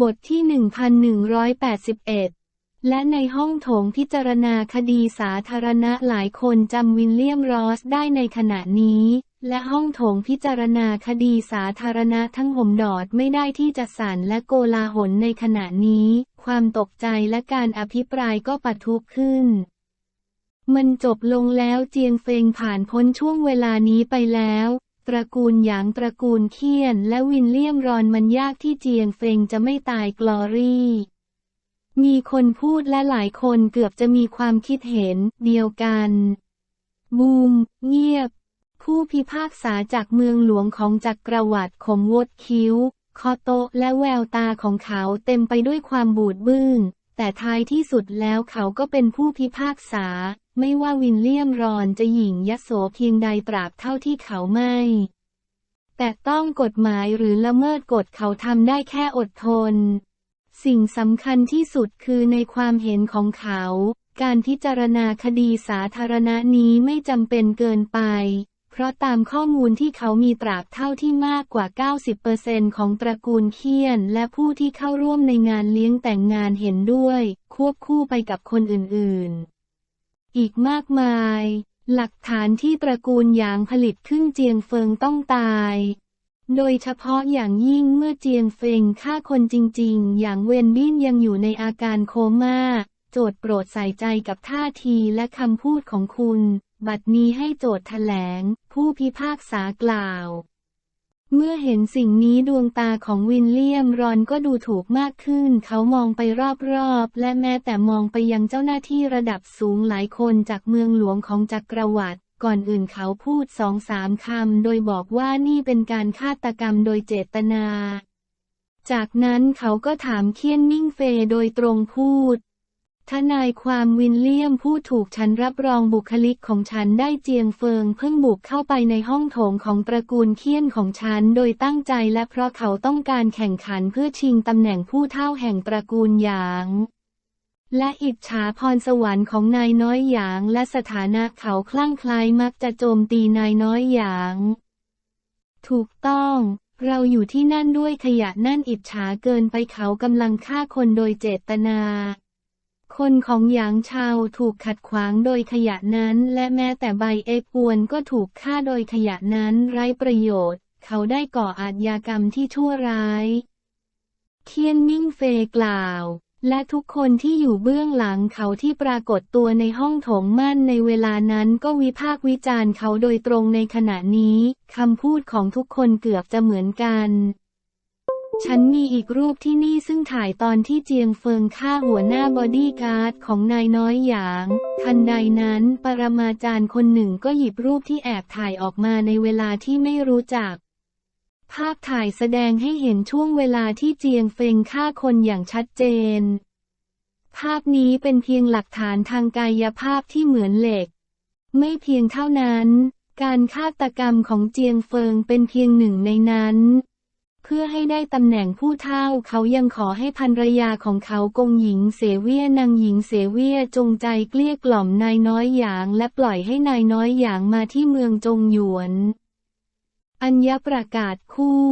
บทที่ 1181 และในห้องโถงพิจารณาคดีสาธารณะหลายคนจำวินเลียมรอสได้ในขณะนี้ และห้องโถงพิจารณาคดีสาธารณะทั้งห่มดอดไม่ได้ที่จะสั่นและโกลาหลในขณะนี้ ความตกใจและการอภิปรายก็ปะทุขึ้น มันจบลงแล้วเจียงเฟงผ่านพ้นช่วงเวลานี้ไปแล้ว ตระกูลหยางตระกูลเคียน และวินเลียมรอนมันยากที่เจียงเฟงจะไม่ตายกลอรี่มีคนพูดและหลายคนเกือบจะมีความคิดเห็นเดียวกัน บูม เงียบ ผู้พิพากษาจากเมืองหลวงของจักรวรรดิขมวดคิ้ว คอโตและแววตาของเขาเต็มไปด้วยความบูดบึ้งแต่ท้ายที่สุดแล้วเขาก็เป็นผู้พิพากษา ไม่ว่าวินเลียมรอนจะหยิ่งยโสเพียงใดตราบเท่าที่เขาไม่ แต่ต้องกฎหมายหรือละเมิดกฎเขาทำได้แค่อดทน สิ่งสำคัญที่สุดคือในความเห็นของเขา การพิจารณาคดีสาธารณะนี้ไม่จำเป็นเกินไป เพราะตามข้อมูลที่เขามีตราบเท่าที่มากกว่า 90%ของตระกูลเคียน และผู้ที่เข้าร่วมในงานเลี้ยงแต่งงานเห็นด้วย ควบคู่ไปกับคนอื่นๆ อีกมากมาย หลักฐานที่ตระกูลหยางผลิตขึ้นเจียงเฟิงต้องตาย โดยเฉพาะอย่างยิ่งเมื่อเจียงเฟิงฆ่าคนจริงๆ อย่างเวนบินยังอยู่ในอาการโคม่า โจทย์โปรดใส่ใจกับท่าทีและคำพูดของคุณ บัดนี้ให้โจทย์แถลง ผู้พิพากษากล่าว เมื่อเห็นสิ่งนี้ดวงตาของวินเลียมรอนก็ดูถูกมากขึ้น เขามองไปรอบๆ และแม้แต่มองไปยังเจ้าหน้าที่ระดับสูงหลายคนจากเมืองหลวงของจักรวรรดิก่อนอื่นเขาพูดสองสามคำโดยบอกว่านี่เป็นการฆาตกรรมโดยเจตนา จากนั้นเขาก็ถามเคียนมิ่งเฟยโดยตรงพูด ทนายความวินเลียมผู้ถูกฉันรับรองบุคลิกของฉันได้เจียงเฟิงเพิ่งบุกเข้าไปในห้องโถงของตระกูลเคียนของฉันโดยตั้งใจและเพราะเขาต้องการแข่งขันเพื่อชิงตำแหน่งผู้เท่าแห่งตระกูลหยางและอิจฉาพรสวรรค์ของนายน้อยหยางและสถานะเขาคลั่งคล้มักจะโจมตีนายน้อยหยาง ถูกต้อง เราอยู่ที่นั่นด้วยขยะนั่นอิจฉาเกินไปเขากำลังฆ่าคนโดยเจตนา คนของหยางชาวถูกขัดขวางโดยขยะนั้น และแม้แต่ใบเอปวนก็ถูกฆ่าโดยขยะนั้นไร้ประโยชน์ เขาได้ก่ออาชญากรรมที่ชั่วร้ายเคียนมิ่งเฟยกล่าว และทุกคนที่อยู่เบื้องหลังเขาที่ปรากฏตัวในห้องโถงมั่นในเวลานั้นก็วิพากษ์วิจารณ์เขาโดยตรงในขณะนี้คำพูดของทุกคนเกือบจะเหมือนกัน ฉันมีอีกรูปที่นี่ซึ่งถ่ายตอนที่เจียงเฟิงฆ่าหัวหน้าบอดี้การ์ดของนายน้อยหยาง ทันใดนั้นปรมาจารย์คนหนึ่งก็หยิบรูปที่แอบถ่ายออกมาในเวลาที่ไม่รู้จัก ภาพถ่ายแสดงให้เห็นช่วงเวลาที่เจียงเฟิงฆ่าคนอย่างชัดเจน ภาพนี้เป็นเพียงหลักฐานทางกายภาพที่เหมือนเหล็ก ไม่เพียงเท่านั้น การฆาตกรรมของเจียงเฟิงเป็นเพียงหนึ่งในนั้น เพื่อให้ได้ตำแหน่งผู้เฒ่าเขายังขอให้ภรรยาของเขากงหญิงเสเวียนางหญิงเสเวียจงใจเกลี้ยกล่อมนายน้อยหยาง และปล่อยให้นายน้อยหยางมาที่เมืองจงหยวน อัญญประกาศคู่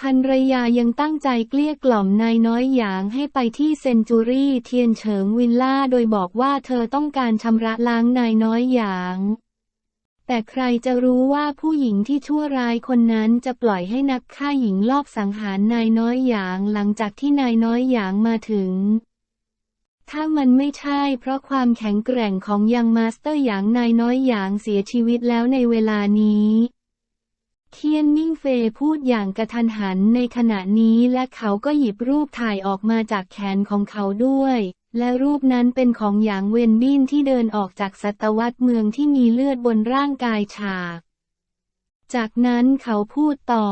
ภรรยายังตั้งใจเกลี้ยกล่อมนายน้อยหยางให้ไปที่เซนจูรี่เทียนเฉิงวิลล่าโดยบอกว่าเธอต้องการชำระล้างนายน้อยหยาง แต่ใครจะรู้ว่าผู้หญิงที่ชั่วร้ายคนนั้นจะปล่อยให้นักฆ่าหญิงลอบสังหารนายน้อยหยางหลังจากที่นายน้อยหยางมาถึง ถ้ามันไม่ใช่เพราะความแข็งแกร่งของยังมาสเตอร์หยางนายน้อยหยางเสียชีวิตแล้วในเวลานี้เคียนมิ่งเฟยพูดอย่างกระทันหันในขณะนี้และเขาก็หยิบรูปถ่ายออกมาจากแขนของเขาด้วย และรูปนั้นเป็นของหยางเวนบินที่เดินออกจากศตวรรษเมืองที่มีเลือดบนร่างกายฉาก จากนั้นเขาพูดต่อ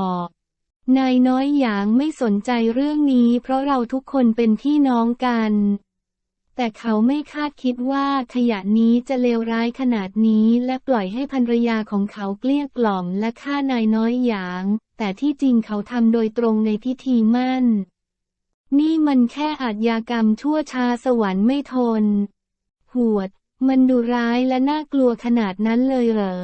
นายน้อยหยางไม่สนใจเรื่องนี้เพราะเราทุกคนเป็นพี่น้องกัน แต่เขาไม่คาดคิดว่าขยะนี้จะเลวร้ายขนาดนี้และปล่อยให้ภรรยาของเขาเกลี้ยกล่อมและฆ่านายน้อยหยาง แต่ที่จริงเขาทำโดยตรงในพิธีมั่น นี่มันแค่อาทยากรรมชั่วชาสวรรค์ไม่ทน หวด มันดูร้ายและน่ากลัวขนาดนั้นเลยเหรอ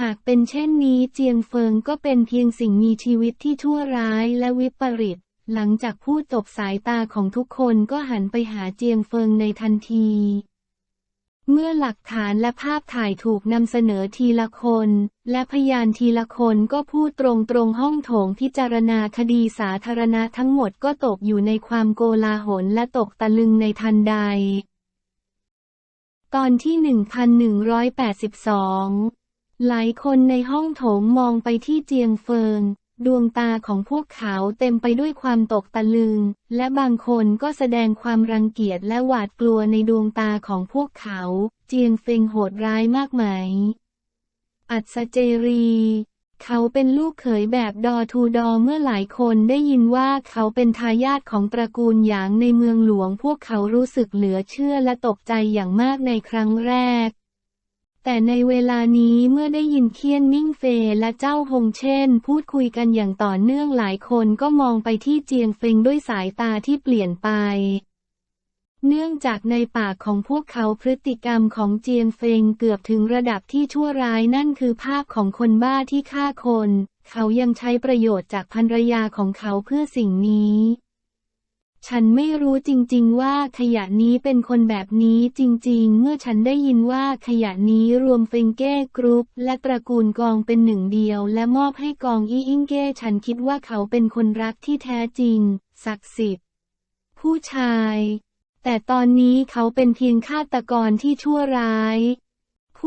หากเป็นเช่นนี้เจียงเฟิงก็เป็นเพียงสิ่งมีชีวิตที่ชั่วร้ายและวิปริต หลังจากพูดจบสายตาของทุกคนก็หันไปหาเจียงเฟิงในทันที เมื่อหลักฐานและภาพถ่ายถูกนำเสนอทีละคน และพยานทีละคนก็พูดตรงตรงห้องโถงพิจารณาคดีสาธารณะทั้งหมดก็ตกอยู่ในความโกลาหลและตกตะลึงในทันใด ตอนที่ 1182 หลายคนในห้องโถงมองไปที่เจียงเฟิง ดวงตาของพวกเขาเต็มไปด้วยความตกตะลึง และบางคนก็แสดงความรังเกียจและหวาดกลัวในดวงตาของพวกเขา เจียงเฟิงโหดร้ายมากไหม อัศเจรี เขาเป็นลูกเขยแบบดอทูดอเมื่อหลายคนได้ยินว่าเขาเป็นทายาทของตระกูลหยางในเมืองหลวง พวกเขารู้สึกเหลือเชื่อและตกใจอย่างมากในครั้งแรก แต่ในเวลานี้เมื่อได้ยินเคียนมิ่งเฟยและเจ้าฮงเช่น พูดคุยกันอย่างต่อเนื่องหลายคนก็มองไปที่เจียงเฟิงด้วยสายตาที่เปลี่ยนไป เนื่องจากในปากของพวกเขาพฤติกรรมของเจียงเฟิงเกือบถึงระดับที่ชั่วร้ายนั่นคือภาพของคนบ้าที่ฆ่าคน เขายังใช้ประโยชน์จากภรรยาของเขาเพื่อสิ่งนี้ ฉันไม่รู้จริง ๆ ว่าขยะนี้เป็นคนแบบนี้จริง ๆ เมื่อฉันได้ยินว่าขยะนี้รวมเฟงเก้กรุ๊ปและตระกูลกองเป็นหนึ่งเดียว และมอบให้กองอีอิงเก้ฉันคิดว่าเขาเป็นคนรักที่แท้จริง ศักดิ์สิทธิ์ผู้ชาย แต่ตอนนี้เขาเป็นเพียงฆาตกรที่ชั่วร้าย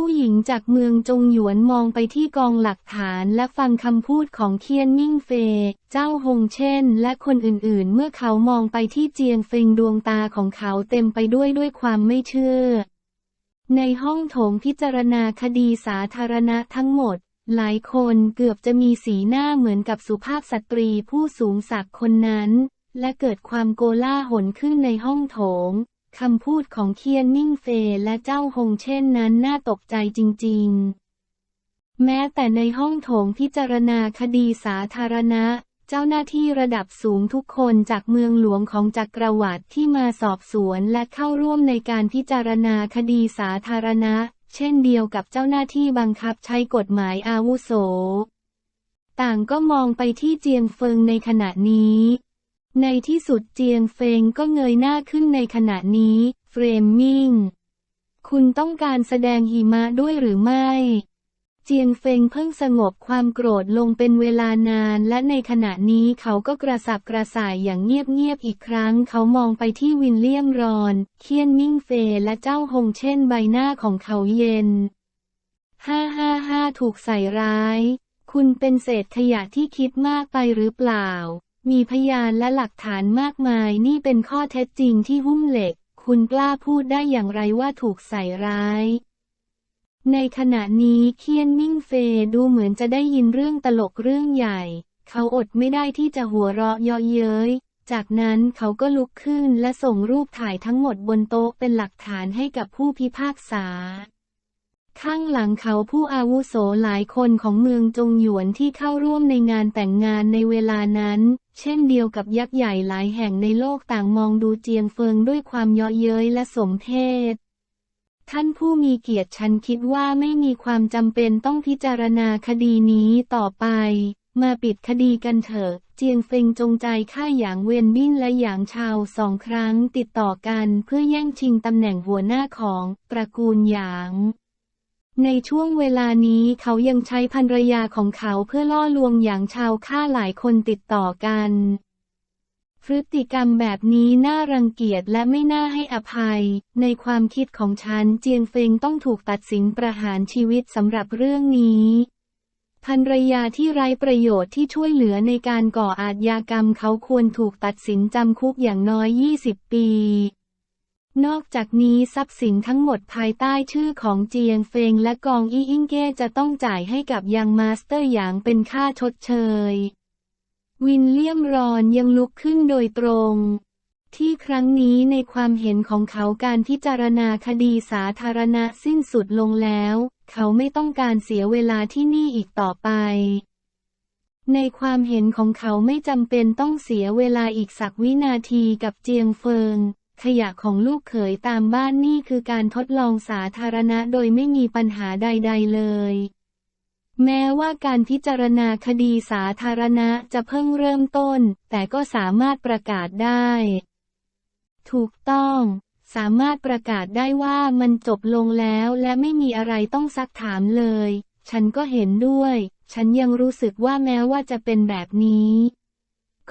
ผู้หญิงจากเมืองจงหยวนมองไปที่กองหลักฐานและฟังคำพูดของเคียนมิ่งเฟยเจ้าฮงเช่น และคนอื่นๆ เมื่อเขามองไปที่เจียงเฟิงดวงตาของเขาเต็มไปด้วยด้วยความไม่เชื่อ ในห้องโถงพิจารณาคดีสาธารณะทั้งหมด หลายคนเกือบจะมีสีหน้าเหมือนกับสุภาพสตรีผู้สูงศักดิ์คนนั้น และเกิดความโกลาหลขึ้นในห้องโถง คำพูดของเคียนมิ่งเฟยและเจ้าฮงเช่นนั้นน่าตกใจจริง ๆ แม้แต่ในห้องโถงพิจารณาคดีสาธารณะ เจ้าหน้าที่ระดับสูงทุกคนจากเมืองหลวงของจักรวรรดิที่มาสอบสวนและเข้าร่วมในการพิจารณาคดีสาธารณะ เช่นเดียวกับเจ้าหน้าที่บังคับใช้กฎหมายอาวุโส ต่างก็มองไปที่เจียงเฟิงในขณะนี้ ในที่สุดเจียงเฟงก็เงยหน้าขึ้นในขณะนี้ เฟรมมิงคุณต้องการแสดงหิมะด้วยหรือไม่ เจียงเฟงเพิ่งสงบความโกรธลงเป็นเวลานานและในขณะนี้เขาก็กระสับกระส่ายอย่างเงียบๆอีกครั้ง เขามองไปที่วินเลียมรอน เคียนมิ่งเฟยและเจ้าฮงเช่นใบหน้าของเขาเย็นห้าห้าห้าถูกใส่ร้าย คุณเป็นเศษขยะที่คิดมากไปหรือเปล่า มีพยานและหลักฐานมากมายนี่เป็นข้อเท็จจริงที่หุ้มเหล็ก คุณกล้าพูดได้อย่างไรว่าถูกใส่ร้าย ในขณะนี้เคียนมิ่งเฟยดูเหมือนจะได้ยินเรื่องตลกเรื่องใหญ่ เขาอดไม่ได้ที่จะหัวเราะเยาะเย้ย จากนั้นเขาก็ลุกขึ้นและส่งรูปถ่ายทั้งหมดบนโต๊ะเป็นหลักฐานให้กับผู้พิพากษา ข้างหลังเขาผู้อาวุโสหลายคนของเมืองจงหยวนที่เข้าร่วมในงานแต่งงานในเวลานั้น เช่นเดียวกับยักษ์ใหญ่หลายแห่งในโลกต่างมองดูเจียงเฟิงด้วยความเยาะเย้ยและสมเพชท่านผู้มีเกียรติฉันคิดว่าไม่มีความจำเป็นต้องพิจารณาคดีนี้ต่อไป มาปิดคดีกันเถอะ เจียงเฟิงจงใจฆ่าหยางเวียนบิ้นและหยางชาวสองครั้งติดต่อกันเพื่อแย่งชิงตำแหน่งหัวหน้าของตระกูลหยาง ในช่วงเวลานี้เขายังใช้ภรรยาของเขาเพื่อล่อลวงหยางชาวฆ่าหลายคนติดต่อกัน พฤติกรรมแบบนี้น่ารังเกียจและไม่น่าให้อภัย ในความคิดของฉันเจียงเฟงต้องถูกตัดสินประหารชีวิตสำหรับเรื่องนี้ภรรยาที่ไร้ประโยชน์ที่ช่วยเหลือในการก่ออาชญากรรมเขาควรถูกตัดสินจำคุกอย่างน้อย 20 ปี นอกจากนี้ทรัพย์สินทั้งหมดภายใต้ชื่อของเจียงเฟงและกองอี้อิงเก้จะต้องจ่ายให้กับยังมาสเตอร์หยางเป็นค่าชดเชย วินเลียมรอนยังลุกขึ้นโดยตรง ที่ครั้งนี้ในความเห็นของเขาการพิจารณาคดีสาธารณะสิ้นสุดลงแล้ว เขาไม่ต้องการเสียเวลาที่นี่อีกต่อไปในความเห็นของเขาไม่จำเป็นต้องเสียเวลาอีกสักวินาทีกับเจียงเฟิง ขยะของลูกเขยตามบ้านนี่คือการทดลองสาธารณะโดยไม่มีปัญหาใด ๆ เลย แม้ว่าการพิจารณาคดีสาธารณะจะเพิ่งเริ่มต้น แต่ก็สามารถประกาศได้ ถูกต้อง สามารถประกาศได้ว่ามันจบลงแล้วและไม่มีอะไรต้องซักถามเลย ฉันก็เห็นด้วย ฉันยังรู้สึกว่าแม้ว่าจะเป็นแบบนี้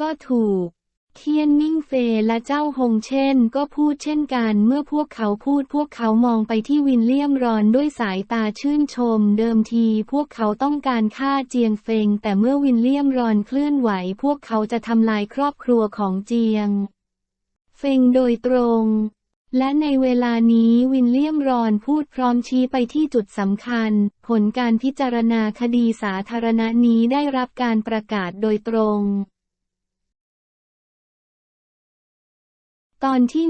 ก็ถูก เทียนมิ่งเฟยและเจ้าฮงเช่น ก็พูดเช่นกันเมื่อพวกเขาพูดพวกเขามองไปที่วินเลียมรอนด้วยสายตาชื่นชม เดิมทีพวกเขาต้องการฆ่าเจียงเฟง แต่เมื่อวินเลียมรอนเคลื่อนไหว พวกเขาจะทำลายครอบครัวของเจียง เฟงโดยตรง และในเวลานี้วินเลียมรอนพูดพร้อมชี้ไปที่จุดสำคัญ ผลการพิจารณาคดีสาธารณะนี้ได้รับการประกาศโดยตรง ตอนที่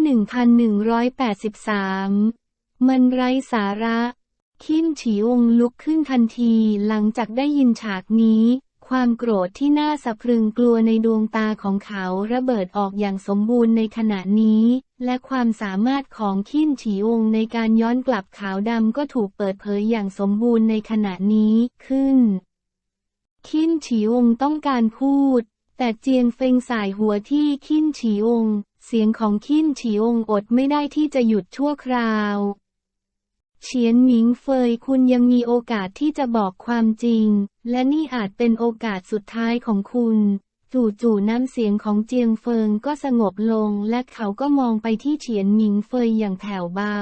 1183 มันไร้สาระ คิมฉีองลุกขึ้นทันทีหลังจากได้ยินฉากนี้ ความโกรธที่น่าสะพรึงกลัวในดวงตาของเขาระเบิดออกอย่างสมบูรณ์ในขณะนี้ และความสามารถของคิมฉีองในการย้อนกลับขาวดำก็ถูกเปิดเผยอย่างสมบูรณ์ในขณะนี้ขึ้น คิมฉีองต้องการพูด แต่เจียงเฟงสายหัวที่คิมฉีอง เสียงของคิมฉีองอดไม่ได้ที่จะหยุดชั่วคราวเฉียนหมิงเฟยคุณยังมีโอกาสที่จะบอกความจริง และนี่อาจเป็นโอกาสสุดท้ายของคุณ จู่ๆน้ำเสียงของเจียงเฟิงก็สงบลง และเขาก็มองไปที่เฉียนหมิงเฟยอย่างแผ่วเบา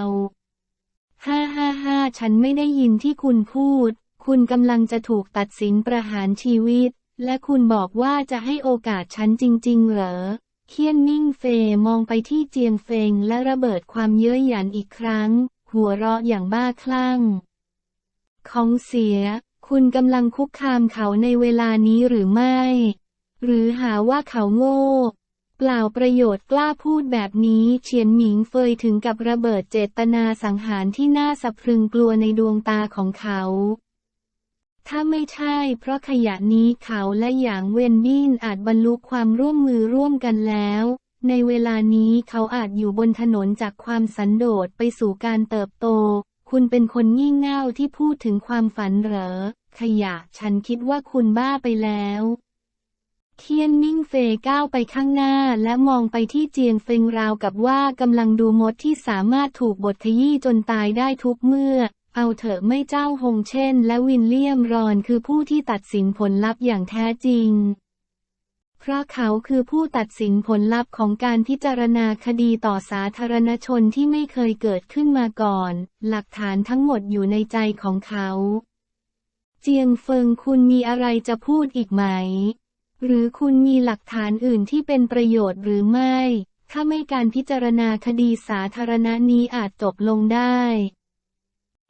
ฮ่าฮ่าฮ่าฉันไม่ได้ยินที่คุณพูด คุณกำลังจะถูกตัดสินประหารชีวิต และคุณบอกว่าจะให้โอกาสฉันจริง ๆ เหรอ เคียนมิ่งเฟยมองไปที่เจียงเฟงและระเบิดความเย้ยหยันอีกครั้ง หัวเราะอย่างบ้าคลั่ง ของเสีย คุณกำลังคุกคามเขาในเวลานี้หรือไม่ หรือหาว่าเขาโง่ เปล่าประโยชน์กล้าพูดแบบนี้เฉียนหมิงเฟยถึงกับระเบิดเจตนาสังหารที่น่าสะพรึงกลัวในดวงตาของเขา ถ้าไม่ใช่ เพราะขยะนี้เขาและหยางเวนบินอาจบรรลุความร่วมมือร่วมกันแล้ว ในเวลานี้เขาอาจอยู่บนถนนจากความสันโดษไปสู่การเติบโต คุณเป็นคนงี่เง่าที่พูดถึงความฝันเหรอ ขยะฉันคิดว่าคุณบ้าไปแล้วเคียนมิ่งเฟยก้าวไปข้างหน้าและมองไปที่เจียงเฟิงราวกับว่ากำลังดูมดที่สามารถถูกบดขยี้จนตายได้ทุกเมื่อ เอาเถอะไม่เจ้าฮงเช่น และวินเลียมรอนคือผู้ที่ตัดสินผลลัพธ์อย่างแท้จริง เพราะเขาคือผู้ตัดสินผลลัพธ์ของการพิจารณาคดีต่อสาธารณชนที่ไม่เคยเกิดขึ้นมาก่อน หลักฐานทั้งหมดอยู่ในใจของเขา เจียงเฟิงคุณมีอะไรจะพูดอีกไหม หรือคุณมีหลักฐานอื่นที่เป็นประโยชน์หรือไม่ ถ้าไม่การพิจารณาคดีสาธารณะนี้อาจจบลงได้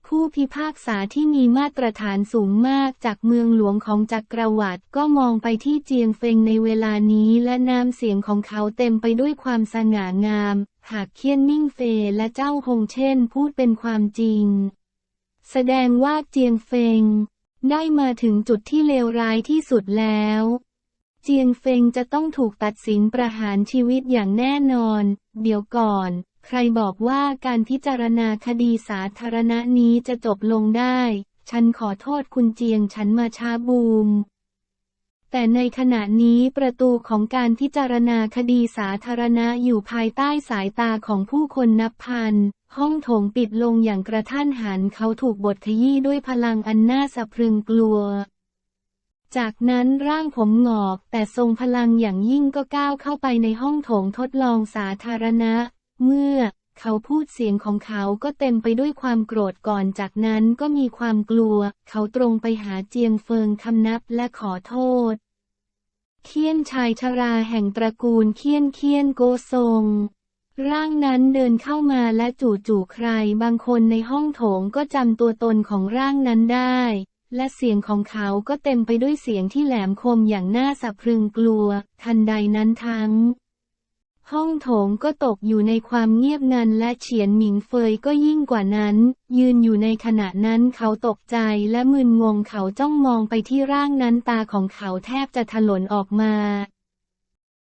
ผู้พิพากษาที่มีมาตรฐานสูงมากจากเมืองหลวงของจักรวรรดิก็มองไปที่เจียงเฟงในเวลานี้และน้ำเสียงของเขาเต็มไปด้วยความสง่างาม หากเคียนมิ่งเฟยและเจ้าฮงเช่นพูดเป็นความจริง แสดงว่าเจียงเฟง ได้มาถึงจุดที่เลวร้ายที่สุดแล้ว เจียงเฟงจะต้องถูกตัดสินประหารชีวิตอย่างแน่นอน เดี๋ยวก่อน ใครบอกว่าการพิจารณาคดีสาธารณะนี้จะจบลงได้ ฉันขอโทษคุณเจียงฉันมาช้าบูม แต่ในขณะนี้ประตูของการพิจารณาคดีสาธารณะอยู่ภายใต้สายตาของผู้คนนับพัน ห้องโถงปิดลงอย่างกระทันหันเขาถูกบดขยี้ด้วยพลังอันน่าสะพรึงกลัวจากนั้นร่างผมหงอกแต่ทรงพลังอย่างยิ่งก็ก้าวเข้าไปในห้องโถงทดลองสาธารณะ เมื่อเขาพูดเสียงของเขาก็เต็มไปด้วยความโกรธก่อนจากนั้นก็มีความกลัว เขาตรงไปหาเจียงเฟิงคำนับและขอโทษ เคียนชายชราแห่งตระกูลเคียนเคียนโกซงร่างนั้นเดินเข้ามาและจู่ๆใครบางคนในห้องโถงก็จำตัวตนของร่างนั้นได้ และเสียงของเขาก็เต็มไปด้วยเสียงที่แหลมคมอย่างน่าสะพรึงกลัว ทันใดนั้นทั้ง ห้องโถงก็ตกอยู่ในความเงียบงันและเฉียนหมิงเฟยก็ยิ่งกว่านั้น ยืนอยู่ในขณะนั้นเขาตกใจและมึนงงเขาจ้องมองไปที่ร่างนั้นตาของเขาแทบจะถลนออกมา